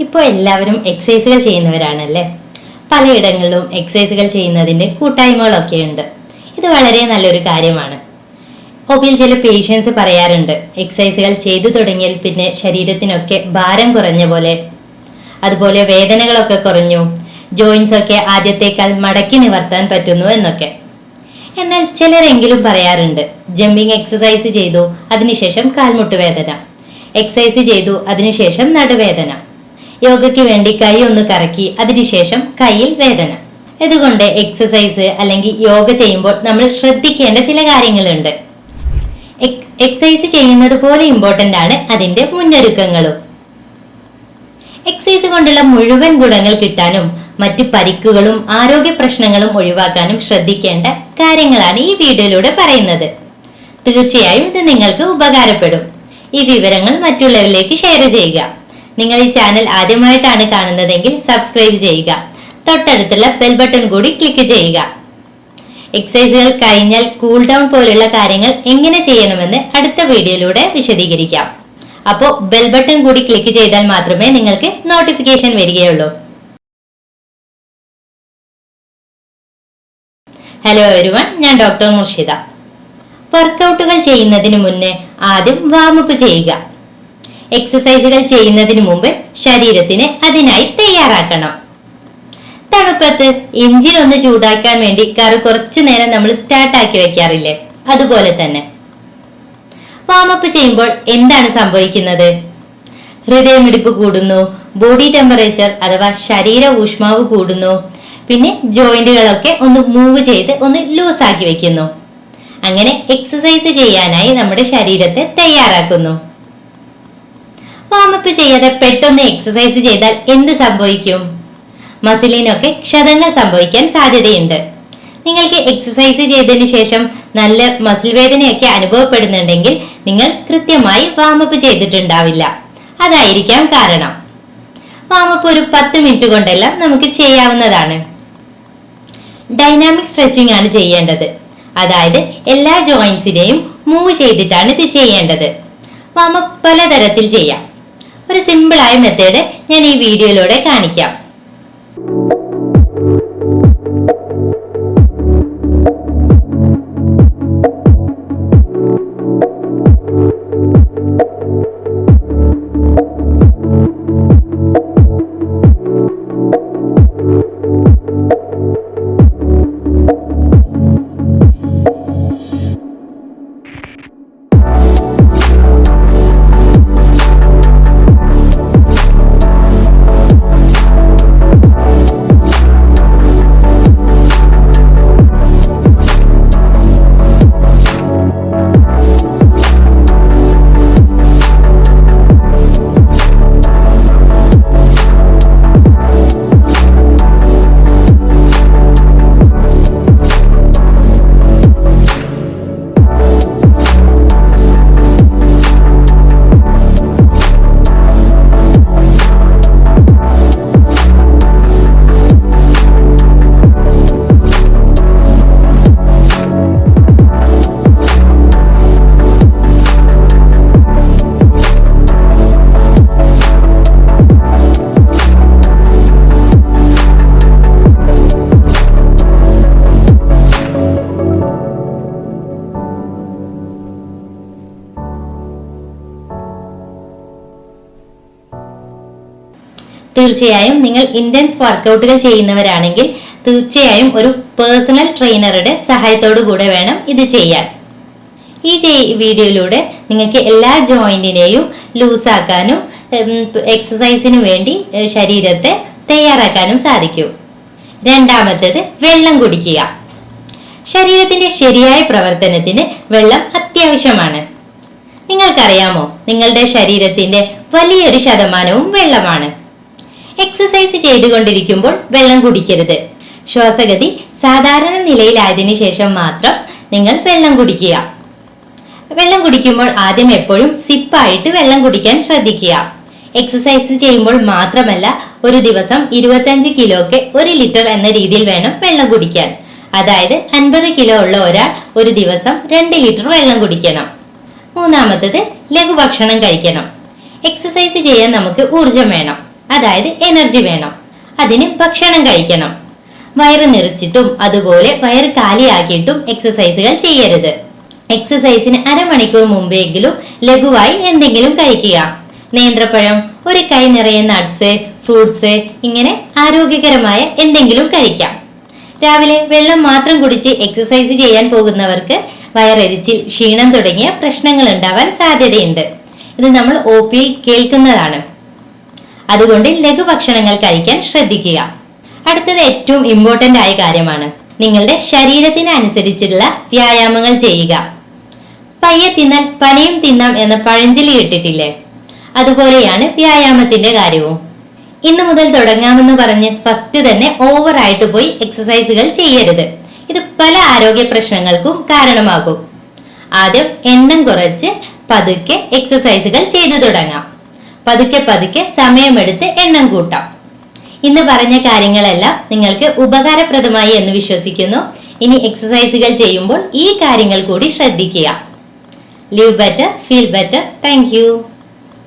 ഇപ്പോൾ എല്ലാവരും എക്സസൈസുകൾ ചെയ്യുന്നവരാണല്ലേ? പലയിടങ്ങളിലും എക്സസൈസുകൾ ചെയ്യുന്നതിന്റെ കൂട്ടായ്മകളൊക്കെ ഉണ്ട് ഇത് വളരെ നല്ലൊരു കാര്യമാണ്. ഒപ്പിൽ ചില പേഷ്യൻസ് പറയാറുണ്ട് എക്സസൈസുകൾ ചെയ്തു തുടങ്ങിയാൽ പിന്നെ ശരീരത്തിനൊക്കെ ഭാരം കുറഞ്ഞ പോലെ. അതുപോലെ വേദനകളൊക്കെ കുറഞ്ഞു ജോയിൻസ് ഒക്കെ ആദ്യത്തേക്കാൾ മടക്കി നിവർത്താൻ പറ്റുന്നു എന്നൊക്കെ. എന്നാൽ ചിലരെങ്കിലും പറയാറുണ്ട് ജമ്പിങ് എക്സസൈസ് ചെയ്തു അതിനുശേഷം കാൽമുട്ട് വേദന. എക്സസൈസ് ചെയ്തു അതിനുശേഷം നടുവേദന. യോഗയ്ക്ക് വേണ്ടി കൈ ഒന്ന് കറക്കി അതിനുശേഷം കയ്യിൽ വേദന. ഇതുകൊണ്ട് എക്സസൈസ് അല്ലെങ്കിൽ യോഗ ചെയ്യുമ്പോൾ നമ്മൾ ശ്രദ്ധിക്കേണ്ട ചില കാര്യങ്ങളുണ്ട്. എക്- എക്സസൈസ് ചെയ്യുന്നത് പോലെ ഇമ്പോർട്ടന്റ് ആണ് അതിന്റെ മുന്നൊരുക്കങ്ങളും. എക്സസൈസ് കൊണ്ടുള്ള മുഴുവൻ ഗുണങ്ങൾ കിട്ടാനും മറ്റ് പരിക്കുകളും ആരോഗ്യ പ്രശ്നങ്ങളും ഒഴിവാക്കാനും ശ്രദ്ധിക്കേണ്ട കാര്യങ്ങളാണ് ഈ വീഡിയോയിലൂടെ പറയുന്നത്. തീർച്ചയായും ഇത് നിങ്ങൾക്ക് ഉപകാരപ്പെടും. ഈ വിവരങ്ങൾ മറ്റുള്ളവരിലേക്ക് ഷെയർ ചെയ്യുക. നിങ്ങൾ ഈ ചാനൽ ആദ്യമായിട്ടാണ് കാണുന്നതെങ്കിൽ സബ്സ്ക്രൈബ് ചെയ്യുക. തൊട്ടടുത്തുള്ള ബെൽ ബട്ടൺ കൂടി ക്ലിക്ക് ചെയ്യുക. എക്സസൈസുകൾ കഴിഞ്ഞാൽ കൂൾ ഡൗൺ പോലുള്ള കാര്യങ്ങൾ എങ്ങനെ ചെയ്യണമെന്ന് അടുത്ത വീഡിയോയിലൂടെ വിശദീകരിക്കാം. അപ്പോൾ ബെൽ ബട്ടൺ കൂടി ക്ലിക്ക് ചെയ്താൽ മാത്രമേ നിങ്ങൾക്ക് നോട്ടിഫിക്കേഷൻ വരികയുള്ളൂ. ഹലോ എവരിവൺ ഞാൻ ഡോക്ടർ മുർഷിദ. വർക്കൗട്ടുകൾ ചെയ്യുന്നതിന് മുന്നേ ആദ്യം വാമപ്പ് ചെയ്യുക. എക്സസൈസുകൾ ചെയ്യുന്നതിന് മുമ്പ് ശരീരത്തിന് അതിനായി തയ്യാറാക്കണം. തണുപ്പത്ത് എഞ്ചിൻ ഒന്ന് ചൂടാക്കാൻ വേണ്ടി കാർ കുറച്ചു നേരം നമ്മൾ സ്റ്റാർട്ട് ആക്കി വെക്കാറില്ലേ? അതുപോലെ തന്നെ. വാമപ്പ് ചെയ്യുമ്പോൾ എന്താണ് സംഭവിക്കുന്നത്? ഹൃദയമിടിപ്പ് കൂടുന്നു ബോഡി ടെമ്പറേച്ചർ അഥവാ ശരീര ഊഷ്മാവ് കൂടുന്നു പിന്നെ ജോയിന്റുകളൊക്കെ ഒന്ന് മൂവ് ചെയ്ത് ഒന്ന് ലൂസ് ആക്കി വെക്കുന്നു. അങ്ങനെ എക്സസൈസ് ചെയ്യാനായി നമ്മുടെ ശരീരത്തെ തയ്യാറാക്കുന്നു. വാമപ്പ് ചെയ്യാതെ പെട്ടെന്ന് എക്സസൈസ് ചെയ്താൽ എന്ത് സംഭവിക്കും? മസിലിനൊക്കെ ക്ഷതങ്ങൾ സംഭവിക്കാൻ സാധ്യതയുണ്ട്. നിങ്ങൾക്ക് എക്സസൈസ് ചെയ്തതിനു ശേഷം നല്ല മസിൽ വേദനയൊക്കെ അനുഭവപ്പെടുന്നുണ്ടെങ്കിൽ നിങ്ങൾ കൃത്യമായി വാമപ്പ് ചെയ്തിട്ടുണ്ടാവില്ല. അതായിരിക്കാം കാരണം. വാമപ്പ് ഒരു പത്ത് മിനിറ്റ് കൊണ്ടെല്ലാം നമുക്ക് ചെയ്യാവുന്നതാണ്. ഡൈനാമിക് സ്ട്രെച്ചിങ് ആണ് ചെയ്യേണ്ടത്. അതായത് എല്ലാ ജോയിന്റ്സിനെയും മൂവ് ചെയ്തിട്ടാണ് ഇത് ചെയ്യേണ്ടത്. വാമപ്പ് പലതരത്തിൽ ചെയ്യാം. ഒരു സിമ്പിളായ മെത്തേഡ് ഞാൻ ഈ വീഡിയോയിലൂടെ കാണിക്കാം. തീർച്ചയായും നിങ്ങൾ ഇന്റൻസ് വർക്കൗട്ടുകൾ ചെയ്യുന്നവരാണെങ്കിൽ തീർച്ചയായും ഒരു പേഴ്സണൽ ട്രെയിനറുടെ സഹായത്തോടു കൂടെ വേണം ഇത് ചെയ്യാൻ. ഈ വീഡിയോയിലൂടെ നിങ്ങൾക്ക് എല്ലാ ജോയിന്റിനെയും ലൂസാക്കാനും എക്സസൈസിനു വേണ്ടി ശരീരത്തെ തയ്യാറാക്കാനും സാധിക്കും. രണ്ടാമത്തേത് വെള്ളം കുടിക്കുക. ശരീരത്തിന്റെ ശരിയായ പ്രവർത്തനത്തിന് വെള്ളം അത്യാവശ്യമാണ്. നിങ്ങൾക്കറിയാമോ? നിങ്ങളുടെ ശരീരത്തിന്റെ വലിയൊരു ശതമാനവും വെള്ളമാണ്. എക്സസൈസ് ചെയ്തുകൊണ്ടിരിക്കുമ്പോൾ വെള്ളം കുടിക്കരുത്. ശ്വാസഗതി സാധാരണ നിലയിലായതിനു ശേഷം മാത്രം നിങ്ങൾ വെള്ളം കുടിക്കുക. വെള്ളം കുടിക്കുമ്പോൾ ആദ്യം എപ്പോഴും സിപ്പായിട്ട് വെള്ളം കുടിക്കാൻ ശ്രദ്ധിക്കുക. എക്സസൈസ് ചെയ്യുമ്പോൾ മാത്രമല്ല ഒരു ദിവസം ഇരുപത്തഞ്ച് കിലോക്ക് ഒരു ലിറ്റർ എന്ന രീതിയിൽ വേണം വെള്ളം കുടിക്കാൻ. അതായത് അൻപത് കിലോ ഉള്ള ഒരാൾ ഒരു ദിവസം രണ്ട് ലിറ്റർ വെള്ളം കുടിക്കണം. മൂന്നാമത്തത് ലഘുഭക്ഷണം കഴിക്കണം. എക്സസൈസ് ചെയ്യാൻ നമുക്ക് ഊർജം വേണം. അതായത് എനർജി വേണം. അതിന് ഭക്ഷണം കഴിക്കണം. വയറ് നിറച്ചിട്ടും അതുപോലെ വയറ് കാലിയാക്കിയിട്ടും എക്സസൈസുകൾ ചെയ്യരുത്. എക്സസൈസിന് അരമണിക്കൂർ മുമ്പെങ്കിലും ലഘുവായി എന്തെങ്കിലും കഴിക്കുക. നേന്ത്രപ്പഴം ഒരു കൈ നിറയെ നട്ട്സ് ഫ്രൂട്ട്സ് ഇങ്ങനെ ആരോഗ്യകരമായ എന്തെങ്കിലും കഴിക്കാം. രാവിലെ വെള്ളം മാത്രം കുടിച്ച് എക്സസൈസ് ചെയ്യാൻ പോകുന്നവർക്ക് വയറെരിച്ചിൽ ക്ഷീണം തുടങ്ങിയ പ്രശ്നങ്ങൾ ഉണ്ടാവാൻ സാധ്യതയുണ്ട്. ഇത് നമ്മൾ ഒ പിയിൽ കേൾക്കുന്നതാണ്. അതുകൊണ്ട് ലഘുഭക്ഷണങ്ങൾ കഴിക്കാൻ ശ്രദ്ധിക്കുക. അടുത്തത് ഏറ്റവും ഇമ്പോർട്ടന്റ് ആയ കാര്യമാണ്. നിങ്ങളുടെ ശരീരത്തിന് അനുസരിച്ചുള്ള വ്യായാമങ്ങൾ ചെയ്യുക. പയ്യെ തിന്നാൽ പനയും തിന്നാം എന്ന പഴഞ്ചൊല്ലി കേട്ടിട്ടില്ലേ അതുപോലെയാണ് വ്യായാമത്തിന്റെ കാര്യവും. ഇന്നു മുതൽ തുടങ്ങാമെന്ന് പറഞ്ഞ് ഫസ്റ്റ് തന്നെ ഓവർ ആയിട്ട് പോയി എക്സസൈസുകൾ ചെയ്യരുത്. ഇത് പല ആരോഗ്യ പ്രശ്നങ്ങൾക്കും കാരണമാകും. ആദ്യം എണ്ണം കുറച്ച് പതുക്കെ എക്സസൈസുകൾ ചെയ്തു തുടങ്ങാം. പതുക്കെ പതുക്കെ സമയമെടുത്ത് എണ്ണം കൂട്ടാം. ഇന്ന് പറഞ്ഞ കാര്യങ്ങളെല്ലാം നിങ്ങൾക്ക് ഉപകാരപ്രദമായി എന്ന് വിശ്വസിക്കുന്നു. ഇനി എക്സസൈസുകൾ ചെയ്യുമ്പോൾ ഈ കാര്യങ്ങൾ കൂടി ശ്രദ്ധിക്കുക. Live better feel better thank